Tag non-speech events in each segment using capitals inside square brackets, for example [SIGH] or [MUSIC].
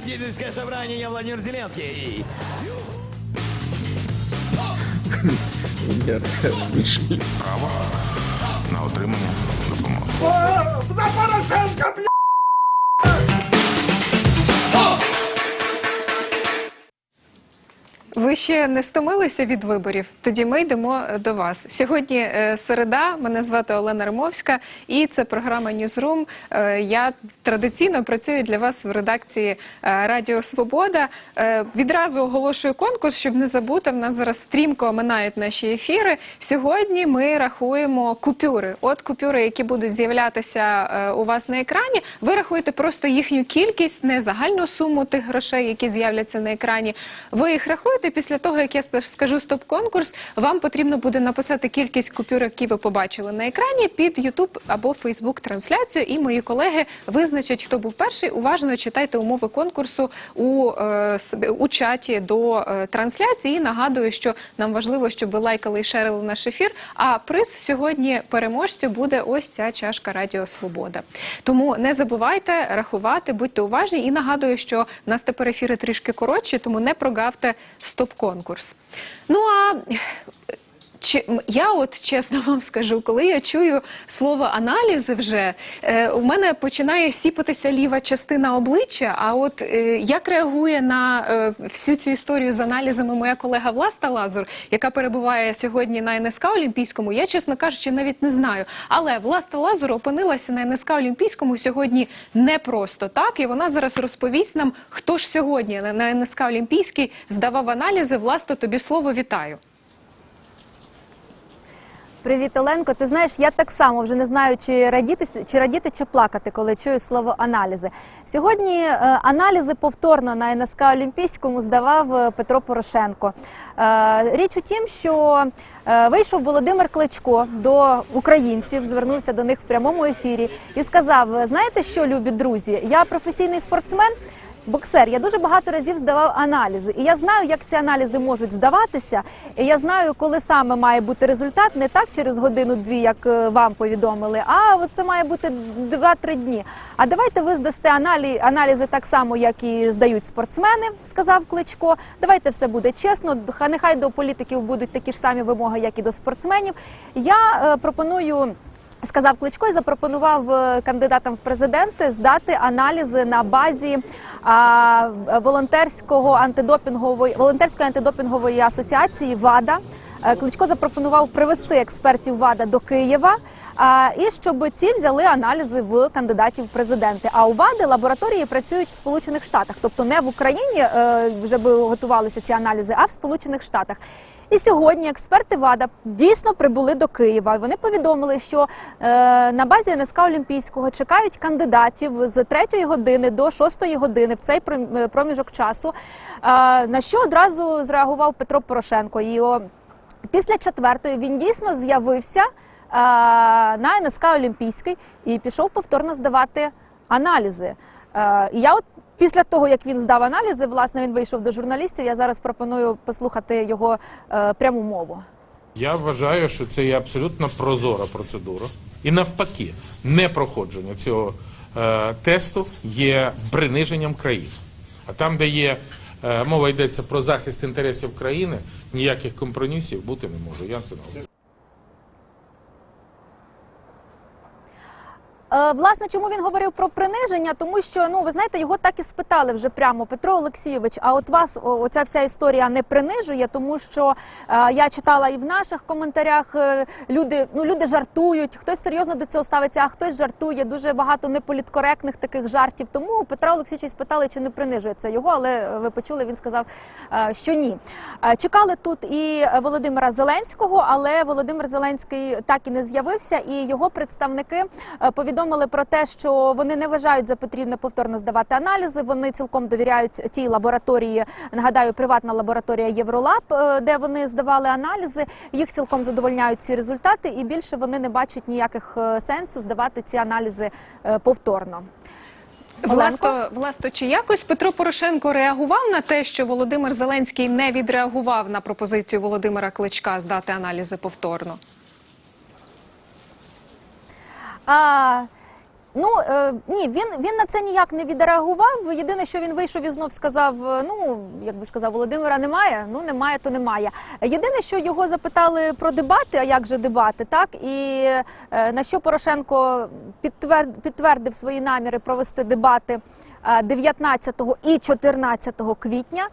родительское собрание, я Владимир Зеленский. Смішні. право на отримання допомоги. Ви ще не стомилися від виборів? Тоді ми йдемо е, до вас. Сьогодні е, середа. Мене звати Олена Римовська, і це програма Ньюзрум. Е, Я традиційно працюю для вас в редакції Радіо Свобода. Відразу оголошую конкурс, щоб не забути. В нас зараз стрімко минають наші ефіри. Сьогодні ми рахуємо купюри. От купюри, які будуть з'являтися у вас на екрані. Ви рахуєте просто їхню кількість, не загальну суму тих грошей, які з'являться на екрані. Ви їх рахуєте. Після того, як я скажу стоп-конкурс, вам потрібно буде написати кількість купюр, які ви побачили на екрані під YouTube або Facebook трансляцію. І мої колеги визначать, хто був перший. Уважно читайте умови конкурсу у, е, у чаті до е, трансляції. І нагадую, що нам важливо, щоб ви лайкали і шерили наш ефір. А приз сьогодні переможцю буде ось ця чашка Радіо Свобода. Тому не забувайте рахувати, будьте уважні. І нагадую, що в нас тепер ефіри трішки коротші, тому не прогавте стоп-конкурс. Ну а чи я от чесно [LAUGHS] вам скажу, коли я чую слово аналізи, вже е, у мене починає сіпатися ліва частина обличчя. А от е, як реагує на е, всю цю історію з аналізами моя колега Власта Лазур, яка перебуває сьогодні на НСК Олімпійському, я чесно кажучи, навіть не знаю. Але Власта Лазур опинилася на НСК Олімпійському сьогодні не просто так, і вона зараз розповість нам, хто ж сьогодні на- НСК Олімпійський здавав аналізи. Власто, тобі слово вітаю. Привіт, Оленко. Ти знаєш, я так само вже не знаю, чи радіти, чи радіти, чи плакати, коли чую слово аналізи. Сьогодні е, аналізи повторно на НСК Олімпійському здавав е, Петро Порошенко. Е, річ у тім, що вийшов Володимир Кличко до українців, звернувся до них в прямому ефірі і сказав: знаєте що, любі друзі, я професійний спортсмен. Боксер, я дуже багато разів здавав аналізи, і я знаю, як ці аналізи можуть здаватися. І я знаю, коли саме має бути результат, не так через годину-дві, як е, вам повідомили, а це має бути 2-3 дні. А давайте ви здасте аналізи так само, як і здають спортсмени, сказав Кличко. Давайте все буде чесно. Ха- Нехай до політиків будуть такі ж самі вимоги, як і до спортсменів. Я е, пропоную. Сказав Кличко і запропонував е, кандидатам в президенти здати аналізи на базі волонтерського антидопінгової волонтерської антидопінгової асоціації ВАДА. Е, Кличко запропонував привести експертів ВАДА до Києва. І щоб ті взяли аналізи в кандидатів в президенти. А у ВАДи лабораторії працюють в Сполучених Штатах, тобто не в Україні е, вже би готувалися ці аналізи, а в Сполучених Штатах. І сьогодні експерти ВАДА дійсно прибули до Києва. Вони повідомили, що е, на базі НСК Олімпійського чекають кандидатів з 3 години до 6 години в цей е, проміжок часу. Е, на що одразу зреагував Петро Порошенко. І о, після четвертої він дійсно з'явився на НСК Олімпійський і пішов повторно здавати аналізи. І я от після того, як він здав аналізи, власне, він вийшов до журналістів. Я зараз пропоную послухати його е, пряму мову. Я вважаю, що це є абсолютно прозора процедура. І навпаки, непроходження цього е, тесту є приниженням країни. А там, де є е, мова йдеться про захист інтересів країни, ніяких компромісів бути не може. Я це наголошую. Е, Власне, чому він говорив про приниження? Тому що ну ви знаєте, його так і спитали вже прямо Петро Олексійович. А от вас оця вся історія не принижує, тому що е, я читала і в наших коментарях е, люди ну люди жартують, хтось серйозно до цього ставиться, а хтось жартує. Дуже багато неполіткоректних таких жартів. Тому Петра Олексійовича спитали, чи не принижує це його, але е, ви почули, він сказав, е, що ні. Е, Чекали тут і Володимира Зеленського, але Володимир Зеленський так і не з'явився, і його представники е, повідомили про те, що вони не вважають за потрібне повторно здавати аналізи. Вони цілком довіряють тій лабораторії. Нагадаю, приватна лабораторія Євролаб, е, де вони здавали аналізи. Їх цілком задовольняють ці результати, і більше вони не бачать ніяких е, сенсу здавати ці аналізи е, повторно. Власто, власто, чи якось Петро Порошенко реагував на те, що Володимир Зеленський не відреагував на пропозицію Володимира Кличка здати аналізи повторно? А, Ну е, ні, він, він на це ніяк не відреагував. Єдине, що він вийшов і знов сказав: е, ну як би сказав, Володимира немає. Ну немає, то немає. Єдине, що його запитали про дебати, а як же дебати, так і е, на що Порошенко підтверд, підтвердив свої наміри провести дебати 19 і 14 квітня.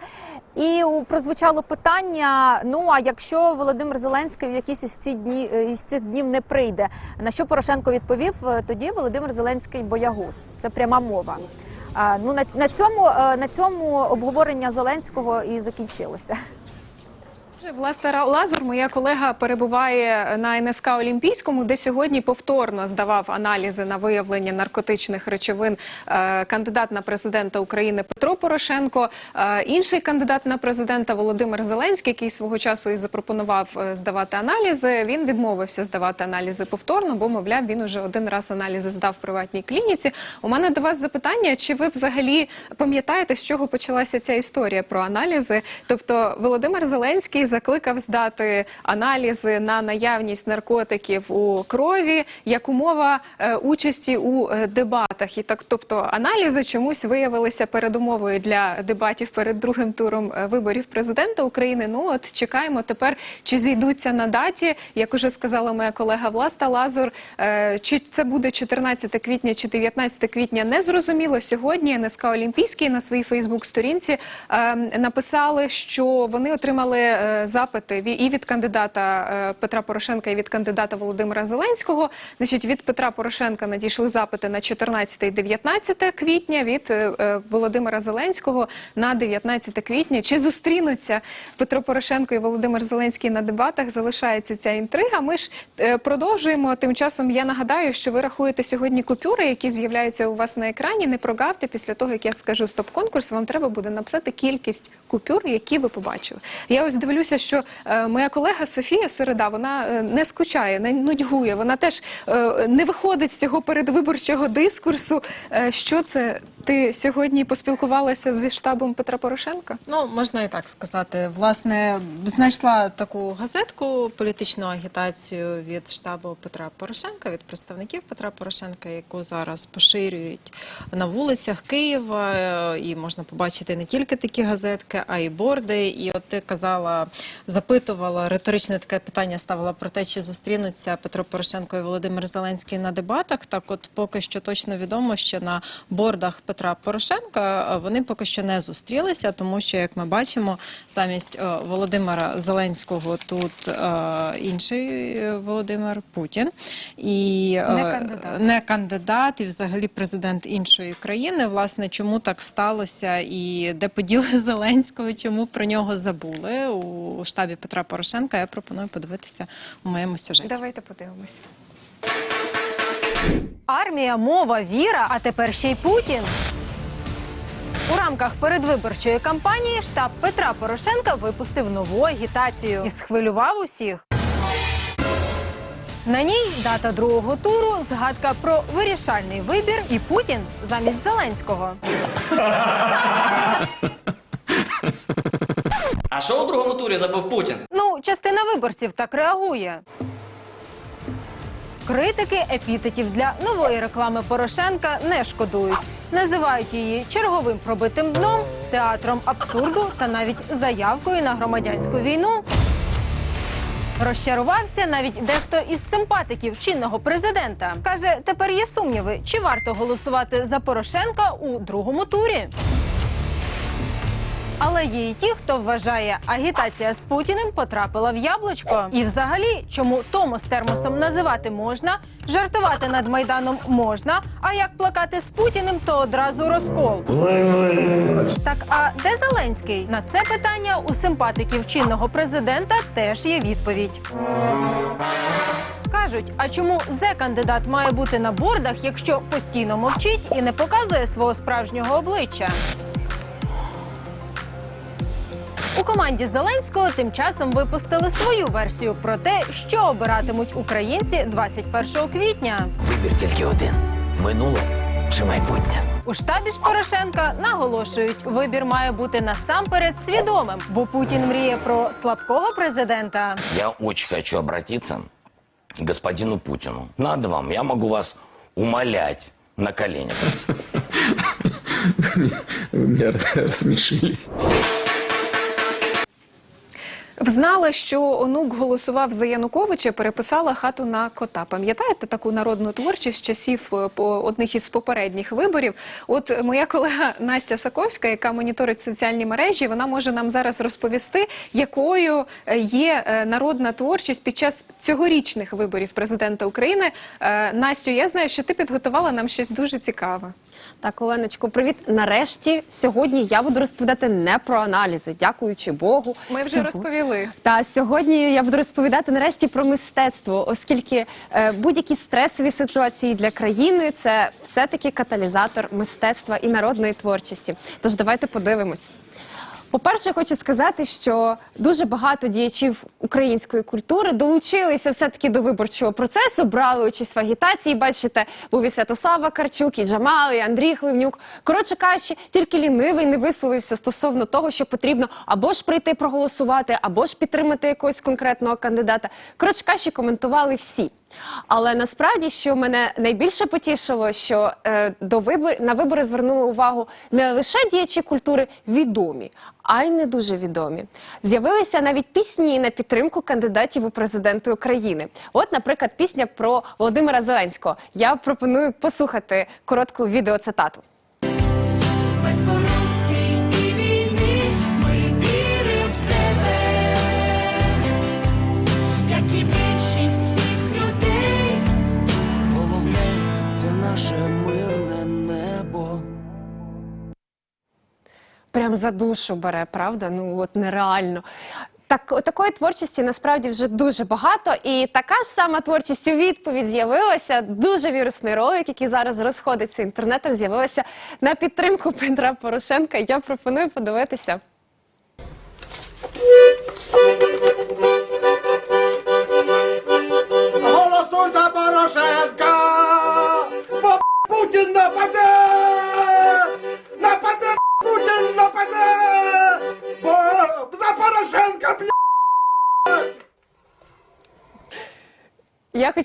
І прозвучало питання: ну а якщо Володимир Зеленський в якісь із ці дні е, із цих днів не прийде, на що Порошенко відповів? е, Тоді Володимир Зеленський боягуз. Це пряма мова. Ну на, цьому е, на цьому обговорення Зеленського і закінчилося. Власне, Лазур, моя колега, перебуває на НСК Олімпійському, де сьогодні повторно здавав аналізи на виявлення наркотичних речовин е, кандидат на президента України Петро Порошенко. Е, інший кандидат на президента Володимир Зеленський, який свого часу і запропонував е, здавати аналізи. Він відмовився здавати аналізи повторно, бо мовляв, він уже один раз аналізи здав в приватній клініці. У мене до вас запитання: чи ви взагалі пам'ятаєте, з чого почалася ця історія про аналізи? Тобто Володимир Зеленський закликав здати аналізи на наявність наркотиків у крові як умова е, участі у е, дебатах. І так, тобто, аналізи чомусь виявилися передумовою для дебатів перед другим туром е, виборів президента України. Ну от чекаємо тепер, чи зійдуться на даті, як уже сказала моя колега Власта Лазур. Чи це буде 14 квітня чи 19 квітня, не зрозуміло. Сьогодні НСК Олімпійський на своїй Фейсбук-сторінці е, написали, що вони отримали запити і від кандидата е, Петра Порошенка, і від кандидата Володимира Зеленського. Значить, від Петра Порошенка надійшли запити на 14 і 19 квітня, від е, е, Володимира Зеленського на 19 квітня. Чи зустрінуться Петро Порошенко і Володимир Зеленський на дебатах? Залишається ця інтрига. Ми ж продовжуємо. Тим часом я нагадаю, що ви рахуєте сьогодні купюри, які з'являються у вас на екрані. Не прогавте після того, як я скажу стоп-конкурс. Вам треба буде написати кількість купюр, які ви побачили. Я ось дивлюся, що е, моя колега Софія Середа вона е, не скучає, не нудьгує. Вона теж е, не виходить з цього передвиборчого дискурсу. Що це? Ти сьогодні поспілкувалася зі штабом Петра Порошенка? Ну, можна і так сказати. Власне, знайшла таку газетку політичну агітацію від штабу Петра Порошенка, від представників Петра Порошенка, яку зараз поширюють на вулицях Києва. І можна побачити не тільки такі газетки, а й борди. І от ти казала, запитувала риторичне таке питання, ставила про те, чи зустрінуться Петро Порошенко і Володимир Зеленський на дебатах. Так, от поки що точно відомо, що на бордах Петра Порошенка е, вони поки що не зустрілися, тому що, як ми бачимо, замість е, Володимира Зеленського тут е, інший Володимир Путін і Не кандидат. не кандидат, і взагалі президент іншої країни. Власне, чому так сталося, і де поділи [LAUGHS] Зеленського, чому про нього забули у штабі Петра Порошенка? Я пропоную подивитися у моєму сюжеті. Давайте подивимося. Армія, мова, віра, а тепер ще й Путін. У рамках передвиборчої кампанії штаб Петра Порошенка випустив нову агітацію і схвилював усіх. На ній дата другого туру, згадка про вирішальний вибір і Путін замість Зеленського. А що у другому турі забув Путін? Ну, частина виборців так реагує. Критики епітетів для нової реклами Порошенка не шкодують. Називають її черговим пробитим дном, театром абсурду та навіть заявкою на громадянську війну. Розчарувався навіть дехто із симпатиків чинного президента. Каже, тепер є сумніви, чи варто голосувати за Порошенка у другому турі. Але є і ті, хто вважає, агітація з Путіним потрапила в яблучко. І взагалі, чому тому з термосом називати можна, жартувати над майданом можна. А як плакати з Путіним, то одразу розкол. Так, а де Зеленський? На це питання у симпатиків чинного президента теж є відповідь. Кажуть, а чому зе кандидат має бути на бордах, якщо постійно мовчить і не показує свого справжнього обличчя? У команді Зеленського тим часом випустили свою версію про те, що обиратимуть українці 21 квітня. Вибір тільки один: минуле чи майбутнє. У штабі ж Порошенка наголошують, вибір має бути насамперед свідомим, бо Путін мріє про слабкого президента. Я очень хочу обратиться к господину Путину. Надо вам, я могу вас умолять, на коленях. [LAUGHS] Вы меня [LAUGHS] рассмешили. Взнала, що онук голосував за Януковича, переписала хату на кота. Пам'ятаєте таку народну творчість часів е, одних із попередніх виборів? От моя колега Настя Саковська, яка моніторить соціальні мережі, вона може нам зараз розповісти, якою е, є е, народна творчість під час цьогорічних виборів президента України. Настю, я знаю, що ти підготувала нам щось дуже цікаве. Так, Оленочко, привіт. Нарешті сьогодні я буду розповідати не про аналізи, дякуючи Богу. Ми вже Сього- розповіли. Та сьогодні я буду розповідати нарешті про мистецтво, оскільки е, будь-які стресові ситуації для країни це все-таки каталізатор мистецтва і народної творчості. Тож давайте подивимось. По-перше, хочу сказати, що дуже багато діячів української культури долучилися все-таки до виборчого процесу, брали участь в агітації. Бачите, був і Святослава Карчук, і Джамал, і Андрій Хливнюк. Коротше кажучи, тільки лінивий не висловився стосовно того, що потрібно або ж прийти проголосувати, або ж підтримати якогось конкретного кандидата. Коротше кажучи, коментували всі. Але насправді, що мене найбільше потішило, що е, до вибор на вибори звернули увагу не лише діячі культури відомі, а й не дуже відомі. З'явилися навіть пісні на підтримку кандидатів у президенти України. От, наприклад, пісня про Володимира Зеленського. Я пропоную послухати коротку відеоцитату. За душу бере, правда? Ну от нереально. Так, такої творчості насправді вже дуже багато, і така ж сама творчість у відповідь з'явилася. Дуже вірусний ролик, який зараз розходиться інтернетом, з'явилася на підтримку Петра Порошенка. Я пропоную подивитися.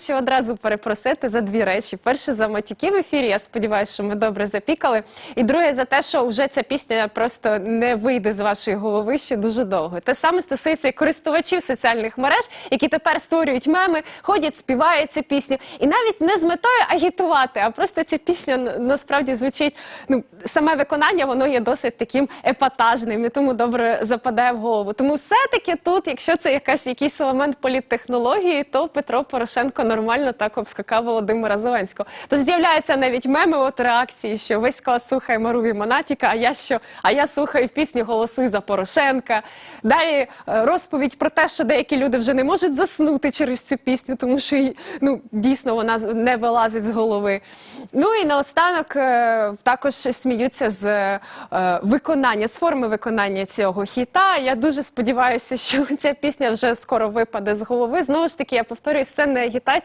Хочу одразу перепросити за дві речі: перше за матюки в ефірі. Я сподіваюся, що ми добре запікали. І друге за те, що вже ця пісня просто не вийде з вашої голови ще дуже довго. Те саме стосується і користувачів соціальних мереж, які тепер створюють меми, ходять, співають цю пісню, і навіть не з метою агітувати, а просто ця пісня насправді звучить. Ну саме виконання воно є досить таким епатажним і тому добре западає в голову. Тому все-таки тут, якщо це якась якийсь елемент політтехнології, то Петро Порошенко нормально так обскакав Володимира Зеленського. Тож з'являються навіть меми от реакції, що весь клас слухає Маруві Монатіка, а я що? А я слухаю пісню Голосуй за Порошенка. Далі е, розповідь про те, що деякі люди вже не можуть заснути через цю пісню, тому що ну дійсно вона не вилазить з голови. Ну і наостанок е, також сміються з е, виконання, з форми виконання цього хіта. Я дуже сподіваюся, що ця пісня вже скоро випаде з голови. Знову ж таки, я повторюю, це не агітація,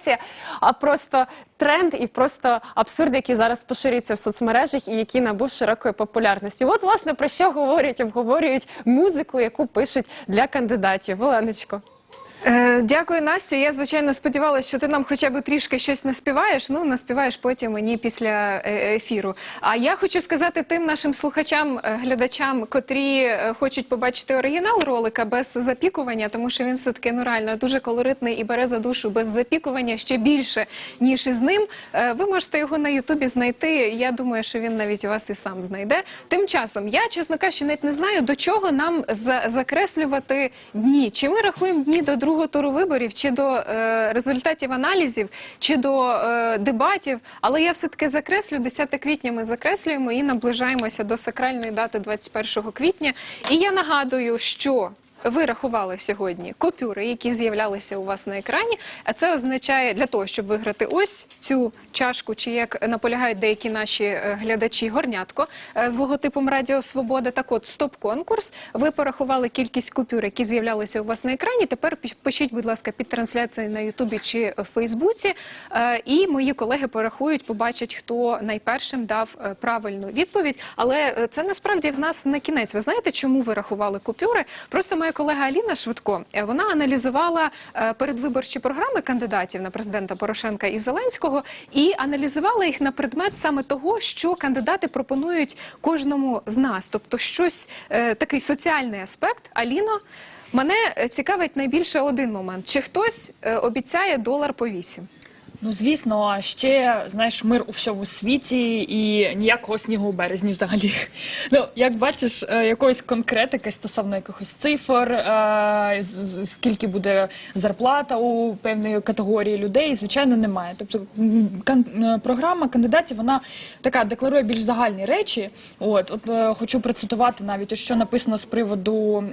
а просто тренд і просто абсурд, який зараз поширюється в соцмережах і який набув широкої популярності. От, власне, про що говорять, обговорюють музику, яку пишуть для кандидатів. Оленочко. Е, дякую, Настю. Я звичайно сподівалася, що ти нам хоча б трішки щось наспіваєш. Ну наспіваєш потім мені після е, ефіру. А я хочу сказати тим нашим слухачам, е, глядачам, котрі хочуть побачити оригінал ролика без запікування, тому що він все таки ну реально дуже колоритний і бере за душу без запікування ще більше ніж із ним. Ви можете його на Ютубі знайти. Я думаю, що він навіть вас і сам знайде. Тим часом я, чесно кажучи, навіть не знаю до чого нам за- закреслювати дні. Чи ми рахуємо дні до другого туру виборів, чи до е, результатів аналізів, чи до е, дебатів. Але я все таки закреслю 10 квітня. Ми закреслюємо і наближаємося до сакральної дати 21 квітня. І я нагадую, що. Ви рахували сьогодні купюри, які з'являлися у вас на екрані. А це означає для того, щоб виграти ось цю чашку, чи як наполягають деякі наші е, глядачі, горнятко е, з логотипом Радіо Свобода. Так от стоп-конкурс. Ви порахували кількість купюр, які з'являлися у вас на екрані. Тепер пишіть, будь ласка, під трансляцією на Ютубі чи Фейсбуці. Е, І мої колеги порахують, побачать, хто найпершим дав правильну відповідь. Але це насправді в нас на кінець. Ви знаєте, чому ви рахували купюри? Просто моя колега Аліна Швидко. Вона аналізувала передвиборчі програми кандидатів на президента Порошенка і Зеленського і аналізувала їх на предмет саме того, що кандидати пропонують кожному з нас, тобто щось е, такий соціальний аспект. Аліно, мене цікавить найбільше один момент: чи хтось е, обіцяє долар по вісім? Ну, звісно, а ще знаєш, мир у всьому світі і ніякого снігу у березні взагалі. [LAUGHS] Ну, як бачиш, е, якоїсь конкретики стосовно якихось цифр, е, скільки буде зарплата у певної категорії людей, звичайно, немає. Тобто е, програма кандидатів вона така декларує більш загальні речі. От, от хочу процитувати навіть, що написано з приводу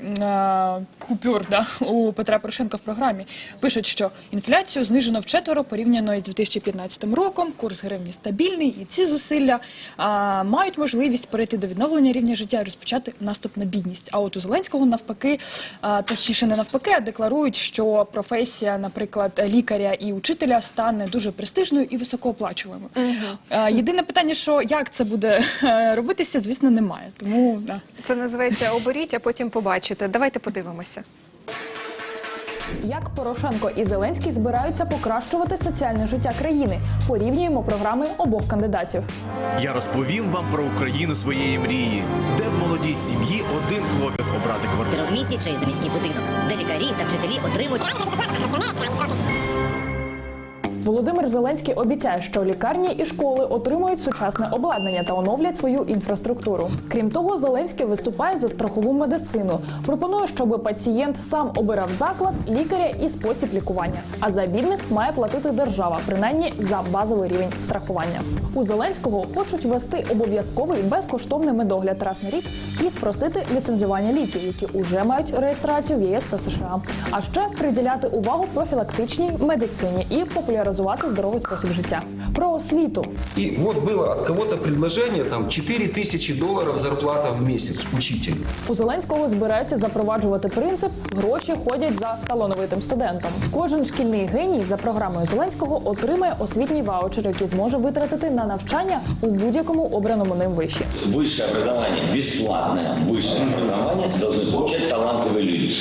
купюр да, [LAUGHS] у Петра Порошенка в програмі. Пишуть, що інфляцію знижено вчетверо порівняно із 2015 роком. Курс гривні стабільний, і ці зусилля а, мають можливість перейти до відновлення рівня життя і розпочати наступ на бідність. А от у Зеленського навпаки, а, точніше не навпаки, а декларують, що професія, наприклад, лікаря і учителя стане дуже престижною і високооплачуваною. Єдине питання, що як це буде е, робитися, звісно, немає. Тому да. Це називається оберіть, а потім побачите. Давайте подивимося. Як Порошенко і Зеленський збираються покращувати соціальне життя країни? Порівнюємо програми обох кандидатів. Я розповім вам про Україну своєї мрії, де в молодій сім'ї один клопіт обрати квартиру. В місті чи за міський будинок, де лікарі та вчителі отримують Володимир Зеленський обіцяє, що лікарні і школи отримують сучасне обладнання та оновлять свою інфраструктуру. Крім того, Зеленський виступає за страхову медицину. Пропонує, щоб пацієнт сам обирав заклад, лікаря і спосіб лікування. А за бідних має платити держава, принаймні за базовий рівень страхування. У Зеленського хочуть ввести обов'язковий безкоштовний медогляд раз на рік і спростити ліцензування ліків, які уже мають реєстрацію в ЄС та США. А ще приділяти увагу профілактичній медицині і популяризувати здоровий спосіб життя. Про освіту И вот было от кого-то предложение, там, 4 тысячи долларов зарплата в месяц учитель. у Зеленського збираються запроваджувати принцип гроші ходять за талановитим студентом. Кожен шкільний геній за програмою Зеленського отримає освітній ваучер, який зможе витратити на навчання у будь-якому обраному ним виші. Высшее образование бесплатное. Высшее образование должны получать талантливые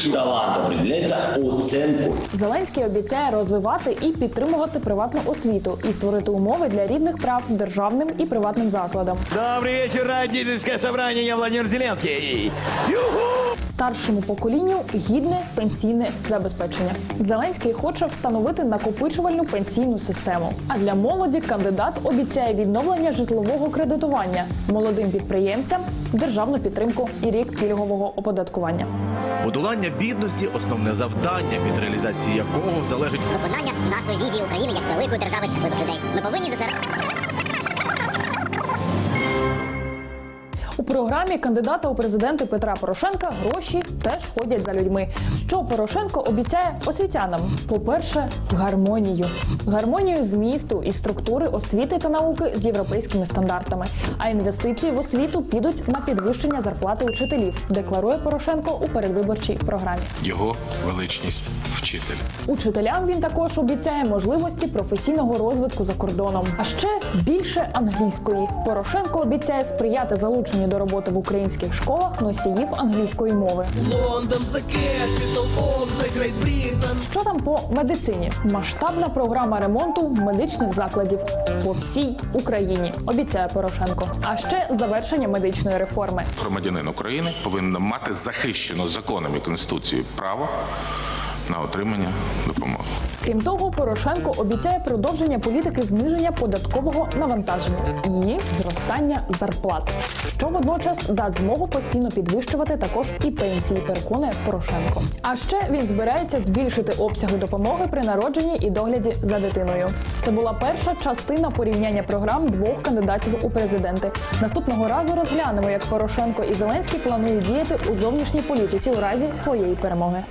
люди. Талант определяется оценку. Зеленський обіцяє розвивати і підтримувати приватну освіту і створити умови для рівних прав державним і приватним закладам. Добрий вечір, родительське собрання, я Владимир Зеленський. Старшому поколінню гідне пенсійне забезпечення. Зеленський хоче встановити накопичувальну пенсійну систему. А для молоді кандидат обіцяє відновлення житлового кредитування молодим підприємцям, державну підтримку і рік пільгового оподаткування. Подолання бідності основне завдання, від реалізації якого залежить виконання нашої візії України як великої держави щасливих людей. Ми повинні. У програмі кандидата у президенти Петра Порошенка гроші теж ходять за людьми. Що Порошенко обіцяє освітянам? По-перше, гармонію, гармонію змісту і структури освіти та науки з європейськими стандартами. А інвестиції в освіту підуть на підвищення зарплати учителів, декларує Порошенко у передвиборчій програмі. Його величність вчитель. Учителям він також обіцяє можливості професійного розвитку за кордоном. А ще більше англійської. Порошенко обіцяє сприяти залученню до роботи в українських школах носіїв англійської мови. Of the Що там по медицині? Масштабна програма ремонту медичних закладів по всій Україні. Обіцяє Порошенко. А ще завершення медичної реформи. Громадянин України повинен мати захищено законом і конституцією право на отримання допомоги. Крім того, Порошенко обіцяє продовження політики зниження податкового навантаження і зростання зарплат, що водночас дасть змогу постійно підвищувати також і пенсії. Переконує Порошенко. А ще він збирається збільшити обсяги допомоги при народженні і догляді за дитиною. Це була перша частина порівняння програм двох кандидатів у президенти. Наступного разу розглянемо, як Порошенко і Зеленський планують діяти у зовнішній політиці у разі своєї перемоги.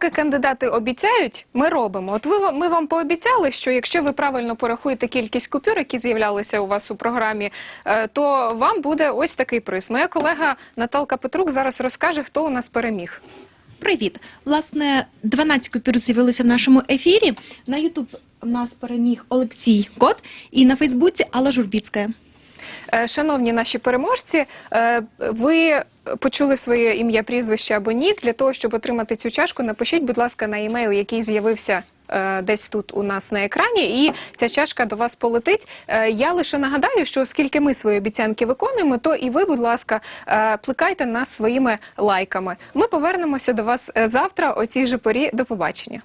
Поки кандидати обіцяють, ми робимо. От ви ми вам пообіцяли, що якщо ви правильно порахуєте кількість купюр, які з'являлися у вас у програмі, е, то вам буде ось такий приз. Моя колега Наталка Петрук зараз розкаже, хто у нас переміг. Привіт! Власне, 12 купюр з'явилося в нашому ефірі. На Ютуб нас переміг Олексій Кот і на Фейсбуці Алла Журбіцька. Е, Шановні наші переможці, е, ви почули своє ім'я, прізвище або нік. Для того, щоб отримати цю чашку, напишіть, будь ласка, на емейл, який з'явився. е, Десь тут у нас на екрані, і ця чашка до вас полетить. Я лише нагадаю, що оскільки ми свої обіцянки виконуємо, то і ви, будь ласка, плекайте нас своїми лайками. Ми повернемося до вас завтра о цій же порі. До побачення.